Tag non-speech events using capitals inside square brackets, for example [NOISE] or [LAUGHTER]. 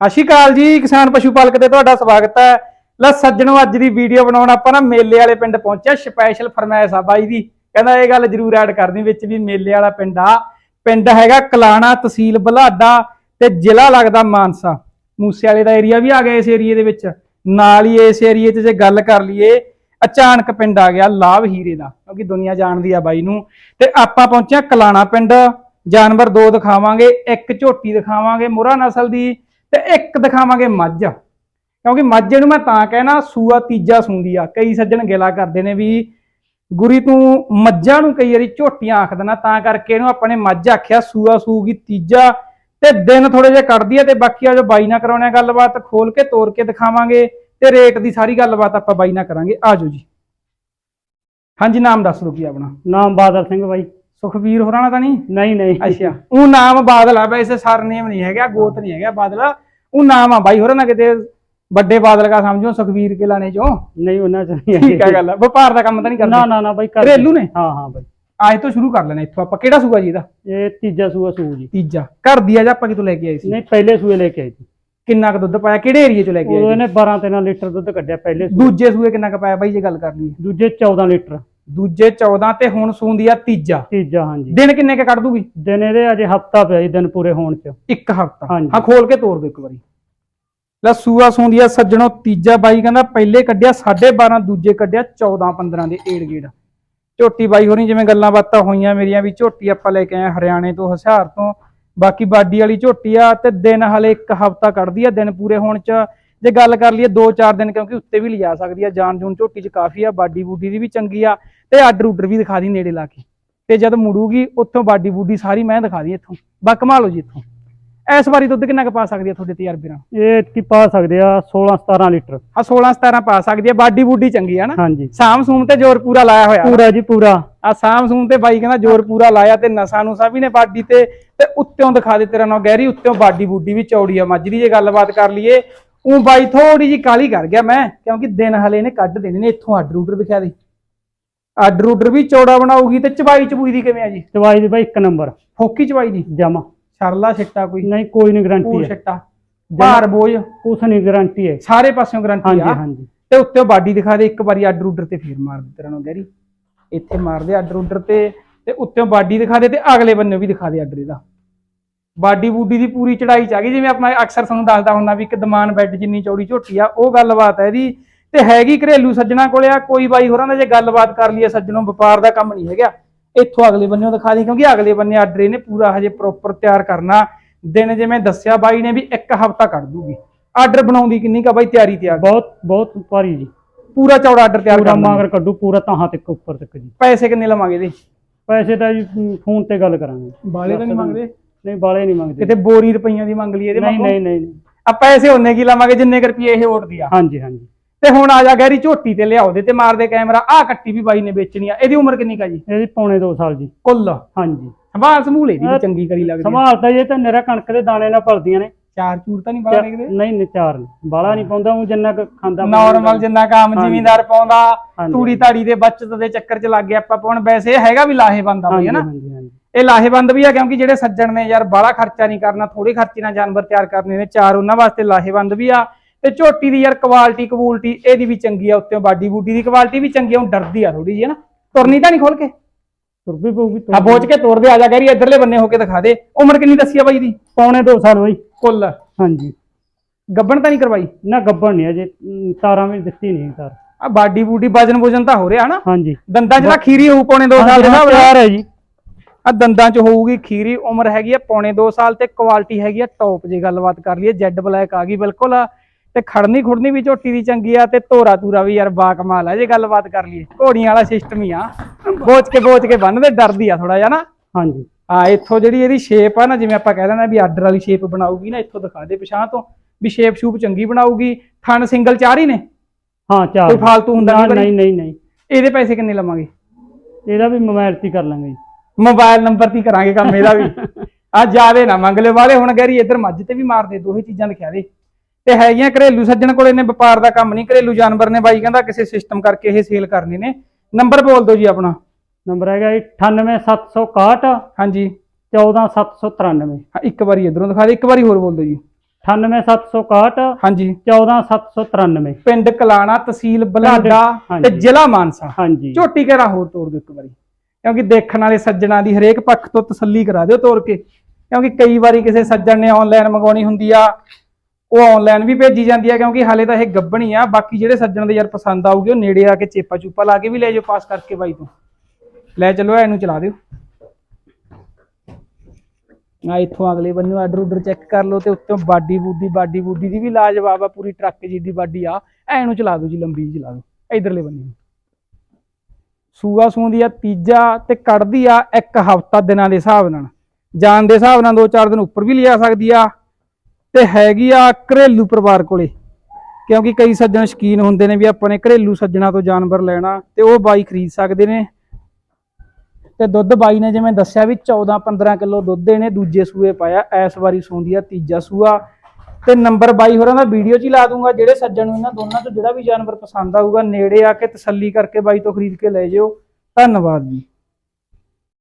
ਸਤਿ ਸ਼੍ਰੀ ਅਕਾਲ ਜੀ, ਕਿਸਾਨ ਪਸ਼ੂ ਪਾਲਕ ਤੇ ਤੁਹਾਡਾ ਸਵਾਗਤ ਹੈ। ਲੈ ਸੱਜਣੋ, ਅੱਜ ਦੀ ਵੀਡੀਓ ਬਣਾਉਣ ਆਪਾਂ ਨਾ ਮੇਲੇ ਵਾਲੇ ਪਿੰਡ ਪਹੁੰਚਿਆ ਸਪੈਸ਼ਲ ਫਰਮਾਇਸ਼ ਆ ਬਾਈ ਦੀ। ਕਹਿੰਦਾ ਇਹ ਗੱਲ ਜ਼ਰੂਰ ਐਡ ਕਰਨੀ ਵਿੱਚ ਵੀ ਮੇਲੇ ਵਾਲਾ ਪਿੰਡ ਆ। ਪਿੰਡ ਹੈਗਾ ਕਲਾਣਾ ਤਹਿਸੀਲ ਬੁਲਾਡਾ ਤੇ ਜ਼ਿਲ੍ਹਾ ਲੱਗਦਾ ਮਾਨਸਾ। ਮੂਸੇ ਵਾਲੇ ਦਾ ਏਰੀਆ ਵੀ ਆ ਗਿਆ ਇਸ ਏਰੀਏ ਦੇ ਵਿੱਚ। ਨਾਲ ਹੀ ਇਸ ਏਰੀਏ 'ਚ ਜੇ ਗੱਲ ਕਰ ਲਈਏ, ਅਚਾਨਕ ਪਿੰਡ ਆ ਗਿਆ ਲਾਭ ਹੀਰੇ ਦਾ, ਕਿਉਂਕਿ ਦੁਨੀਆ ਜਾਣਦੀ ਆ ਬਾਈ ਨੂੰ। ਤੇ ਆਪਾਂ ਪਹੁੰਚਿਆ ਕਲਾਣਾ ਪਿੰਡ। ਜਾਨਵਰ ਦੋ ਦਿਖਾਵਾਂਗੇ, ਇੱਕ ਝੋਟੀ ਦਿਖਾਵਾਂਗੇ ਮੁਰਾ ਨਸਲ ਦੀ। ਤੇ ਇੱਕ ਦਿਖਾਵਾਂਗੇ ਮੱਝ। ਕਿਉਂਕਿ ਮੱਝ ਨੂੰ ਮੈਂ ਤਾਂ ਕਹਿਣਾ, ਸੂਆ ਤੀਜਾ ਸੂੰਦੀ ਆ। ਕਈ ਸੱਜਣ ਗਿਲਾ ਕਰਦੇ ਨੇ ਵੀ ਗੁਰੀ ਤੂੰ ਮੱਝਾਂ ਨੂੰ ਕਈ ਵਾਰੀ ਝੋਟੀਆਂ ਆਖ ਦੇਣਾ ਤਾਂ ਕਰਕੇ ਇਹਨੂੰ ਆਪਾਂ ਨੇ ਮੱਝ ਆਖਿਆ, ਸੂਆ ਸੂਗੀ ਤੀਜਾ। ਤੇ ਦਿਨ ਥੋੜੇ ਜਿਹਾ ਕੱਢਦੀ ਆ ਤੇ ਬਾਕੀ ਆ ਜੋ ਬਾਈ ਨਾਲ ਕਰਾਉਣੇ ਆ ਗੱਲਬਾਤ ਖੋਲ ਕੇ ਤੋੜ ਕੇ ਦਿਖਾਵਾਂਗੇ ਤੇ ਰੇਟ ਦੀ ਸਾਰੀ ਗੱਲਬਾਤ ਆਪਾਂ ਬਾਈ ਨਾਲ ਕਰਾਂਗੇ। ਆਜੋ ਜੀ। ਹਾਂਜੀ, ਨਾਮ ਦੱਸ ਦਿਓ ਕੀ ਆਪਣਾ? ਨਾਮ ਬਾਦਲ ਸਿੰਘ ਬਾਈ। ਸੁਖਵੀਰ ਹੋਰਾਂ ਦਾ ਤਾਂ ਨਹੀਂ? ਨਹੀਂ ਨਹੀਂ। ਅੱਛਾ ਉਹ ਨਾਮ ਬਾਦਲ ਆ ਵੈਸੇ ਸਰਨੇਮ ਨਹੀਂ ਹੈਗਾ ਗੋਤ ਨਹੀਂ ਹੈਗਾ ਬਾਦਲ। ਉਹ ਨਾਮ ਆ ਬਾਈ ਹੋਰਾਂ ਨਾ ਕਿਤੇ ਵੱਡੇ ਬਾਦਲ ਕਾ ਸਮਝੋ ਸੁਖਵੀਰ ਕੇ ਲਾਣੇ ਚੋਂ? ਨਹੀਂ ਉਹਨਾਂ ਚ ਨਹੀਂ ਠੀਕ ਹੈ ਗੱਲ ਵਪਾਰ ਦਾ ਕੰਮ ਤਾਂ ਨਹੀਂ ਨਾ ਕਰਦੇ। ਨਾ ਨਾ ਬਾਈ ਕਰ ਘਰੇਲੂ ਨੇ? ਹਾਂ ਹਾਂ ਬਾਈ। ਅੱਜ ਤੋਂ ਸ਼ੁਰੂ ਕਰ ਲੈਣਾ ਇੱਥੋਂ ਆਪਾਂ। ਕਿਹੜਾ ਸੂਆ ਜੀ ਇਹਦਾ? ਇਹ ਤੀਜਾ ਸੂਆ ਸੂ ਜੀ ਤੀਜਾ। ਘਰ ਦੀ ਆ ਜਾਂ ਆਪਾਂ ਕਿਤੋਂ ਲੈ ਕੇ ਆਏ ਸੀ? ਨਹੀਂ ਪਹਿਲੇ ਸੂਏ ਲੈ ਕੇ ਆਈ ਸੀ। ਕਿੰਨਾ ਕੁ ਦੁੱਧ ਪਾਇਆ? ਕਿਹੜੇ ਏਰੀਏ ਚੋਂ ਲੈ ਕੇ ਆਏ ਇਹਨੇ 12 13 ਲੀਟਰ ਦੁੱਧ ਕੱਢਿਆ ਪਹਿਲੇ? ਸੂਏ। ਦੂਜੇ ਸੂਏ ਕਿੰਨਾ ਕੁ ਪਾਇਆ ਬਾਈ ਜੇ ਗੱਲ ਕਰਨੀ ਹੈ। ਦੂਜੇ 14 ਲੀਟਰ। ਦੂਜੇ 14 ਤੇ ਹੁਣ ਸੂੰਦੀ ਆ ਤੀਜਾ। ਤੀਜਾ ਹਾਂਜੀ। ਦਿਨ ਕਿੰਨੇ ਕ ਕੱਢ ਦੂਗੀ? ਦਿਨ ਇਹਦੇ ਅਜੇ ਹਫਤਾ ਪਿਆ ਜੀ ਦਿਨ ਪੂਰੇ ਹੋਣ ਚ। ਇੱਕ ਹਫਤਾ। ਹਾਂਜੀ। ਹਾਂ ਖੋਲ ਕੇ ਤੋੜ ਦਿਓ ਇੱਕ ਵਾਰੀ। ਲੈ ਸੂਆ ਸੂੰਦੀ ਆ ਸੱਜਣੋ ਤੀਜਾ ਬਾਈ ਕਹਿੰਦਾ ਪਹਿਲੇ ਕੱਢਿਆ 12.5 ਦੂਜੇ ਕੱਢਿਆ 14 15 ਦੇ ਏੜ ਗੇੜ। ਝੋਟੀ ਬਾਈ ਹੋਣੀ ਜਿਵੇਂ ਗੱਲਾਂ ਬਾਤਾਂ ਹੋਈਆਂ ਮੇਰੀਆਂ ਵੀ ਝੋਟੀ ਆਪਾਂ ਲੈ ਕੇ ਆਏ ਹਰਿਆਣੇ ਤੋਂ ਹਸਿਆਰ ਤੋਂ। ਬਾਕੀ ਬਾਡੀ ਵਾਲੀ ਝੋਟੀ ਆ ਤੇ ਦਿਨ ਹਲੇ ਇੱਕ ਹਫਤਾ ਕੱਢਦੀ ਆ ਦਿਨ ਪੂਰੇ ਹੋਣ ਚ। ਜੇ ਗੱਲ ਕਰ ਲਈਏ 2-4 ਦਿਨ ਕਿਉਂਕਿ ਉੱਤੇ ਵੀ ਲਿਜਾ ਸਕਦੀ ਆ ਜਾਨ ਜੂਨ ਝੋਟੀ ਚ ਕਾਫੀ ਆ ਬਾਡੀ ਬੂਡੀ ਦੀ ਵੀ ਚੰਗੀ ਆ। ਤੇ ਆਰਡਰ ਉਡਰ ਵੀ ਦਿਖਾ ਦੀ ਨੇੜੇ ਲਾ ਕੇ। ਤੇ ਜਦ ਮੁੜੂਗੀ ਉੱਥੋਂ ਬਾਡੀ ਬੂਡੀ ਸਾਰੀ ਮੈਂ ਦਿਖਾ ਦੀ ਇੱਥੋਂ। ਬਾ ਕਮਾ ਲਓ ਜੀ ਇੱਥੋਂ। ਇਸ ਵਾਰੀ ਦੁੱਧ ਕਿੰਨਾ ਕੁ ਪਾ ਸਕਦੀ ਆ ਤੁਹਾਡੇ ਤਜਰਬੇ ਨਾਲ? ਇਹ ਕੀ ਪਾ ਸਕਦੇ ਆ 16 17 ਲੀਟਰ। ਆ 16 17 ਪਾ ਸਕਦੀ ਆ ਬਾਡੀ ਬੂਡੀ ਚੰਗੀ ਆ ਨਾ? ਹਾਂਜੀ। ਸਾਮ ਸੂਮ ਤੇ ਜ਼ੋਰ ਪੂਰਾ ਲਾਇਆ ਹੋਇਆ ਪੂਰਾ ਜੀ ਪੂਰਾ। ਆ ਸਾਮ ਸੂਮ ਤੇ ਬਾਈ ਕਹਿੰਦਾ ਜ਼ੋਰ ਪੂਰਾ ਲਾਇਆ ਤੇ ਨਸਾਂ ਨੂੰ ਵੀ ਨੇ ਬਾਡੀ ਤੇ। ਤੇ ਉੱਤੋਂ ਦਿਖਾ ਦੇ ਤੇਰਾ ਨਾ ਗਹਿਰੀ ਉੱਤੋਂ ਬਾਡੀ ਬੂਡੀ ਵੀ ਚੌੜੀ ਆ। ਮੱਝ ਦੀ ਜੇ ਗੱਲਬਾਤ ਕਰ ਲਈਏ ਉਹ ਬਾਈ ਥੋੜੀ ਜੀ ਕਾਲੀ ਕਰ ਗਿਆ ਮੈਂ ਕਿਉਂਕਿ ਦਿਨ ਹਲੇ ਨੇ ਕੱਢ ਦੇਣੇ ਨੇ ਇੱਥੋਂ ਆਰਡਰ ਉਡਰ ਦਿਖਾ ਦੇ। ਆਰਡਰ ਉਡਰ ਵੀ ਚੌੜਾ ਬਣਾਉਗੀ ਤੇ ਚਬਾਈ ਚਬੂਈ ਦੀ ਕਿਵੇਂ ਆ ਜੀ? ਦਵਾਈ ਦੀ ਬਾਈ ਇੱਕ ਨੰਬਰ। ਫੋਕੀ ਚਬਾਈ ਦੀ? ਜਮਾ। ਛਰਲਾ ਛਿੱਟਾ ਕੋਈ? ਨਹੀਂ ਕੋਈ ਨਹੀਂ ਗਾਰੰਟੀ ਹੈ। ਛਿੱਟਾ ਭਾਰ ਬੋਝ? ਕੁਛ ਨਹੀਂ ਗਾਰੰਟੀ ਹੈ। ਸਾਰੇ ਪਾਸਿਓਂ ਗਰੰਟੀ ਹਾਂਜੀ ਆ। ਹਾਂਜੀ ਤੇ ਉੱਤੇ ਬਾਡੀ ਦਿਖਾ ਦੇ ਇੱਕ ਵਾਰੀ ਆਰਡਰ ਉਡਰ ਤੇ ਫੇਰ ਮਾਰ ਦੇ ਤੇਰਾ ਨੂੰ ਗੈਰੀ ਇੱਥੇ ਮਾਰ ਦੇ ਆਰਡਰ ਉਡਰ ਤੇ ਤੇ ਉੱਤੇ ਬਾਡੀ ਦਿਖਾ ਦੇ ਤੇ ਅਗਲੇ ਬੰਨੇ ਵੀ ਦਿਖਾ ਦੇ ਆਰਡਰ ਇਹਦਾ ਬਾਡੀ ਬੂਡੀ ਦੀ ਪੂਰੀ ਚੜਾਈ ਚ ਆ ਗਈ। ਜਿਵੇਂ ਆਪਾਂ ਅਕਸਰ ਤੁਹਾਨੂੰ ਦੱਸਦਾ ਹੁੰਦਾ ਵੀ ਇੱਕ ਦਮਾਨ ਬੈੱਡ ਜਿੰਨੀ ਚੌੜੀ ਝੋਟੀ ਆ ਉਹ ਗੱਲਬਾਤ ਹੈ ਇਹਦੀ ਤੇ ਹੈਗੀ ਘਰੇਲੂ ਸੱਜਣਾ ਕੋਲੇ ਆ ਕੋਈ ਬਾਈ ਹੋਰਾਂ ਦਾ ਜੇ ਗੱਲਬਾਤ ਕਰ ਲਈਏ ਸੱਜਣੋਂ ਵਪਾਰ ਦਾ ਕੰਮ ਨਹੀਂ ਹੈਗਾ। ਇੱਥੋਂ ਅਗਲੇ ਬੰਨਿਓਂ ਦਿਖਾ ਦੀ ਕਿਉਂਕਿ ਅਗਲੇ ਬੰਨੇ ਆਰਡਰ ਇਹਨੇ ਪੂਰਾ ਹਜੇ ਪ੍ਰੋਪਰ ਤਿਆਰ ਕਰਨਾ। ਦਿਨ ਜਿਵੇਂ ਦੱਸਿਆ ਬਾਈ ਨੇ ਵੀ ਇੱਕ ਹਫਤਾ ਕੱਢ ਦੂਗੀ। ਆਰਡਰ ਬਣਾਉਂਦੀ ਕਿੰਨੀ ਕਾ ਬਾਈ ਤਿਆਰੀ ਤਿਆਰ ਬਹੁਤ ਬਹੁਤ ਭਾਰੀ ਜੀ। ਪੂਰਾ ਚੌੜਾ ਆਰਡਰ ਤਿਆਰ ਪੂਰਾ ਕਰਨਾ ਮਾਗਰ ਕੱਢੂ ਪੂਰਾ ਤਾਹਾਂ ਤੱਕ ਉੱਪਰ ਤੱਕ ਜੀ। ਪੈਸੇ ਕਿੰਨੇ ਲਵਾਂਗੇ ਇਹਦੇ? ਪੈਸੇ ਤਾਂ ਜੀ ਫੋਨ ਤੇ ਗੱਲ ਕਰਾਂਗੇ। ਬਾਲੇ ਤਾਂ ਨਹੀਂ ਮੰਗਦੇ? ਨਹੀਂ ਬਾਲੇ ਨਹੀਂ ਮੰਗਦੇ। ਕਿਤੇ ਬੋਰੀ ਰੁਪਈਆਂ ਦੀ ਮੰਗ ਲਈ ਇਹਦੇ ਨਹੀਂ ਨਹੀਂ ਨਹੀਂ ਨਹੀਂ। ਆ ਪੈਸੇ ਉਹਨੇ ਕੀ ਲਵਾਂਗੇ ਜਿੰਨੇ ਕੁ ਰੁਪਏ ਇਹ ਉੱਠਦੀ ਆ? ਹਾਂਜੀ ਹਾਂਜੀ। ਤੇ ਹੁਣ ਆ ਜਾ ਗੈਰੀ ਝੋਟੀ ਤੇ ਲਿਆਓ ਦੇ ਤੇ ਮਾਰ ਦੇ ਕੈਮਰਾ। ਆ ਕੱਟੀ ਵੀ ਬਾਈ ਨੇ ਵੇਚਣੀ ਆ। ਇਹਦੀ ਉਮਰ ਕਿੰਨੀ ਕਾ ਜੀ? ਇਹਦੀ ਪੌਣੇ 2 ਸਾਲ ਜੀ। ਕੁੱਲ? ਹਾਂਜੀ। ਸੰਭਾਲ ਸਮੂਲੇ ਦੀ ਵੀ ਚੰਗੀ ਕਰੀ ਲੱਗਦੀ ਆ। ਜੇ ਤਾਂ ਨਿਹਰਾ ਕਣਕ ਦੇ ਦਾਣੇ ਨਾਲ ਪਲਦੀਆਂ ਨੇ। ਚਾਰ ਚੂਰ ਤਾਂ ਨਹੀਂ ਬਾਲਾ ਨਿਕਦੇ ਨਹੀਂ ਨਹੀਂ ਚਾਰ ਨਹੀਂ। ਬਾਲਾ ਨਹੀਂ ਪਾਉਂਦਾ ਉਹ ਜਿੰਨਾ ਕੁ ਖਾਂਦਾ ਨਾਰਮਲ ਜਿੰਨਾ ਕੰਮ ਹਾਂਜੀ। ਜ਼ਿਮੀਂਦਾਰ ਪਾਉਂਦਾ ਹਾਂਜੀ। ਤੂੜੀ ਤਾੜੀ ਦੇ ਬਚਤ ਦੇ ਚੱਕਰ ਚ ਲੱਗ ਗਿਆ ਆਪਾਂ ਪਾਉਣ। ਵੈਸੇ ਇਹ ਹੈਗਾ ਵੀ ਲਾਹੇਬੰਦ ਆ ਬਈ ਹਾਂਜੀ ਹਨਾ? ਹਾਂਜੀ ਹਾਂਜੀ। ਇਹ ਲਾਹੇਬੰਦ ਵੀ ਆ ਕਿਉਂਕਿ ਜਿਹੜੇ ਸੱਜਣ ਨੇ ਯਾਰ ਬਾਹਲਾ ਖਰਚਾ ਨਹੀਂ ਕਰਨਾ ਥੋੜੇ ਖਰਚੇ ਨਾਲ ਜਾਨਵਰ ਤਿਆਰ ਕਰਨੇ ਨੇ। ਚਾਰ ਉਹਨਾਂ ਵਾਸਤੇ ਲਾਹੇਬੰਦ ਵੀ ਆ। ਤੇ ਝੋਟੀ ਦੀ ਯਾਰ ਕੁਆਲਿਟੀ ਕਬੂਲਟੀ ਇਹਦੀ ਵੀ ਚੰਗੀ ਆ ਉੱਤੇ ਬਾਡੀ ਬੂਡੀ ਦੀ ਕੁਆਲਿਟੀ ਵੀ ਚੰਗੀ ਆ ਉਹ ਡਰਦੀ ਆ ਥੋੜੀ ਜਿਹੀ ਹਨਾ ਤੁਰਨੀ ਤਾਂ ਨਹੀਂ ਖੋਲ ਕੇ? ਤੁਰ ਵੀ ਪਊਗੀ ਆ ਬੋਝ ਕੇ ਤੋਰ ਦੇ ਆ ਜਾ ਗੈਰੀ ਇਧਰਲੇ ਬੰਨੇ ਹੋ ਕੇ ਦਿਖਾ ਦੇ। ਉਮਰ ਕਿੰਨੀ ਦੱਸੀ ਆ ਬਾਈ ਦੀ? ਪੌਣੇ 2 ਸਾਲ ਬਈ। ਕੁੱਲ ਹਾਂਜੀ। ਗੱਬਣ ਤਾਂ ਨਹੀਂ ਕਰਵਾਈ? ਨਾ ਗੱਬਣ ਨਹੀਂ ਅਜੇ ਤਾਰਾਂ ਵੀ ਦਿੱਤੀ ਨਹੀਂ ਤਾਰ। ਆ ਬਾਡੀ ਬੂਡੀ ਵਜਨ ਵਜਨ ਤਾਂ ਹੋ ਰਿਹਾ ਹਨਾ ਹਾਂਜੀ। ਦੰਦਾਂ 'ਚ ਤਾਂ ਖੀਰੀ ਹੋਊ ਪੌਣੇ 2 ਸਾਲ ਦੇ ਨਾਲ ਤਿਆਰ ਹੈ ਜੀ। ਆ ਦੰਦਾਂ 'ਚ ਹੋਊਗੀ ਖੀਰੀ ਉਮਰ ਹੈਗੀ ਆ ਪੌਣੇ 2 ਸਾਲ ਤੇ ਕੁਆਲਿਟੀ ਹੈਗੀ ਆ ਟੌਪ ਜੇ ਗੱਲਬਾਤ ਕਰ ਲਈਏ ਜੈਡ ਬਲੈਕ ਆ ਗਈ ਬਿਲਕੁਲ। ਤੇ ਖੜਨੀ ਖੁੜਨੀ ਵੀ ਝੋਟੀ ਦੀ ਚੰਗੀ ਆ ਤੇ ਧੋਰਾ ਧੂਰਾ ਵੀ ਯਾਰ ਬਾ ਕਮਾਲ ਆ। ਜੇ ਗੱਲਬਾਤ ਕਰ ਲਈਏ ਘੋੜੀਆਂ ਵਾਲਾ ਸਿਸਟਮ ਹੀ ਆ। ਬੋਚ ਕੇ ਬੋਚ ਕੇ ਬੰਨਦੇ ਡਰਦੀ ਆ ਥੋੜਾ ਜਿਹਾ ਨਾ। ਹਾਂਜੀ। ਆ ਇੱਥੋਂ ਜਿਹੜੀ ਇਹਦੀ ਸ਼ੇਪ ਆ ਨਾ ਜਿਵੇਂ ਆਪਾਂ ਕਹਿ ਦਿੰਦੇ ਆ ਵੀ ਆਰਡਰ ਵਾਲੀ ਸ਼ੇਪ ਬਣਾਊਗੀ ਨਾ ਇੱਥੋਂ ਦਿਖਾ ਦੇ ਪਿਛਾਂ ਤੋਂ ਵੀ ਸ਼ੇਪ ਸ਼ੂਪ ਚੰਗੀ ਬਣਾਊਗੀ। ਥਣ ਸਿੰਗਲ ਚਾਰ ਹੀ ਨੇ? ਹਾਂ ਚਾਰ। ਕੋਈ ਫਾਲਤੂ ਹੁੰਦਾ ਨਹੀਂ ਨਹੀਂ ਨਹੀਂ ਨਹੀਂ। ਇਹਦੇ ਪੈਸੇ ਕਿੰਨੇ ਲਵਾਂਗੇ? ਇਹਦਾ ਵੀ ਮੋਬਾਈਲ ਤੇ ਕਰ ਲਾਂਗੇ। ਮੋਬਾਈਲ ਨੰਬਰ ਤੇ ਕਰਾਂਗੇ ਕੰਮ ਇਹਦਾ ਵੀ। [LAUGHS] ਆ ਜਾਵੇ ਨਾ ਮੰਗਲੇ ਵਾਲੇ ਹੁਣ ਗੈਰੀ ਇੱਧਰ ਮੱਝ ਤੇ ਵੀ ਮਾਰ ਦੇ ਦੋਹੇ ਚੀਜ਼ਾਂ ਦਿਖਾ ਦੇ। ਤੇ ਹੈਗੀਆਂ ਘਰੇਲੂ ਸੱਜਣ ਕੋਲੇ ਨੇ ਵਪਾਰ ਦਾ ਕੰਮ ਨਹੀਂ ਘਰੇਲੂ ਜਾਨਵਰ ਨੇ ਬਾਈ ਕਹਿੰਦਾ ਕਿਸੇ ਸਿਸਟਮ ਕਰਕੇ ਇਹ ਸੇਲ ਕਰਨੇ ਨੇ। ਨੰਬਰ ਬੋਲ ਦਿਓ ਜੀ ਆਪਣਾ। ਨੰਬਰ ਹੈਗਾ ਜੀ 98761 ਹਾਂਜੀ। 14793 ਹਾਂ, ਇੱਕ ਵਾਰੀ ਇਧਰੋਂ ਦਿਖਾ ਦੇ ਇੱਕ ਵਾਰੀ ਹੋਰ ਬੋਲ ਦਿਓ ਜੀ। 98761 ਹਾਂਜੀ। 14793 ਪਿੰਡ ਕਲਾਣਾ ਤਹਿਸੀਲ ਬਲਾਡਾ। ਤੇ ਜ਼ਿਲ੍ਹਾ ਮਾਨਸਾ। ਹਾਂਜੀ। ਝੋਟੀ ਘੇਰਾ ਹੋਰ ਤੋੜ ਦਿਓ ਇੱਕ ਵਾਰੀ। ਕਿਉਂਕਿ ਦੇਖਣ ਵਾਲੇ ਸੱਜਣਾ ਦੀ ਹਰੇਕ ਪੱਖ ਤੋਂ ਤਸੱਲੀ ਕਰਾ ਦਿਓ ਤੋੜ ਕੇ। ਕਿਉਂਕਿ ਕਈ ਵਾਰੀ ਕਿਸੇ ਸੱਜਣ ਨੇ ਆਨਲਾਈਨ ਮੰਗਾਉਣੀ ਹੁੰਦੀ ਆ ਉਹ ਆਨਲਾਈਨ ਵੀ ਭੇਜੀ ਜਾਂਦੀ ਆ ਕਿਉਂਕਿ ਹਾਲੇ ਤਾਂ ਇਹ ਗੱਬਣੀ ਆ, ਬਾਕੀ ਜਿਹੜੇ ਸੱਜਣ ਦੇ ਯਾਰ ਪਸੰਦ ਆਊਗੀ, ਉਹ ਨੇੜੇ ਆ ਕੇ ਚੇਪਾ ਚੂਪਾ ਲਾ ਕੇ ਵੀ ਲੈ ਜਾਓ ਪਾਸ ਕਰਕੇ ਬਾਈ ਤੋਂ। ਲੈ ਚਲੋ ਇਹਨੂੰ ਚਲਾ ਦਿਓ। ਆ ਇੱਥੋਂ ਅਗਲੇ ਬੰਨੋਂ ਆਰਡਰ ਉਡਰ ਚੈੱਕ ਕਰ ਲਓ ਤੇ ਉੱਤੋਂ ਬਾਡੀ ਬੂਡੀ ਬਾਡੀ ਬੂਡੀ ਦੀ ਵੀ ਲਾਜਵਾਬ ਆ, ਪੂਰੀ ਟਰੱਕ ਜਿੱਡੀ ਬਾਡੀ ਆ। ਐਨੂੰ ਚਲਾ ਦਿਓ ਜੀ, ਲੰਬੀ ਜਿਹੀ ਚਲਾ ਦਿਓ, ਇਧਰਲੇ ਬੰਨੇ ਨੂੰ। ਸੂਆ ਸੂੰਦੀ ਆ, ਤੀਜਾ ਤੇ ਕੱਢਦੀ ਆ ਇੱਕ ਹਫਤਾ ਦਿਨਾਂ ਦੇ ਹਿਸਾਬ ਨਾਲ। ਜਾਣ ਦੇ ਹਿਸਾਬ ਨਾਲ 2-4 ਦਿਨ ਉੱਪਰ ਵੀ ਲਿਆ ਸਕਦੀ ਆ। ਤੇ ਹੈਗੀ ਆ ਘਰੇਲੂ ਪਰਿਵਾਰ ਕੋਲੇ। ਕਿਉਂਕਿ ਕਈ ਸੱਜਣ ਸ਼ਕੀਨ ਹੁੰਦੇ ਨੇ ਵੀ ਆਪਾਂ ਨੇ ਘਰੇਲੂ ਸੱਜਣਾ ਤੋਂ ਜਾਨਵਰ ਲੈਣਾ ਤੇ ਉਹ ਬਾਈ ਖਰੀਦ ਸਕਦੇ ਨੇ। ਤੇ ਦੁੱਧ ਬਾਈ ਨੇ ਜਿਵੇਂ ਦੱਸਿਆ ਵੀ 14-15 ਕਿਲੋ ਦੁੱਧ ਇਹਨੇ ਦੂਜੇ ਸੂਏ ਪਾਇਆ ਇਸ ਵਾਰੀ ਸੂੰਦੀ ਆ ਤੀਜਾ ਸੂਆ। ਤੇ ਨੰਬਰ ਬਾਈ ਹੋਰਾਂ ਦਾ ਵੀਡੀਓ 'ਚ ਹੀ ਲਾ ਦੂੰਗਾ, ਜਿਹੜੇ ਸੱਜਣ ਨੂੰ ਇਹਨਾਂ ਦੋਨਾਂ ਤੋਂ ਜਿਹੜਾ ਵੀ ਜਾਨਵਰ ਪਸੰਦ ਆਊਗਾ, ਨੇੜੇ ਆ ਕੇ ਤਸੱਲੀ ਕਰਕੇ ਬਾਈ ਤੋਂ ਖਰੀਦ ਕੇ ਲੈ ਜਿਓ। ਧੰਨਵਾਦ ਜੀ।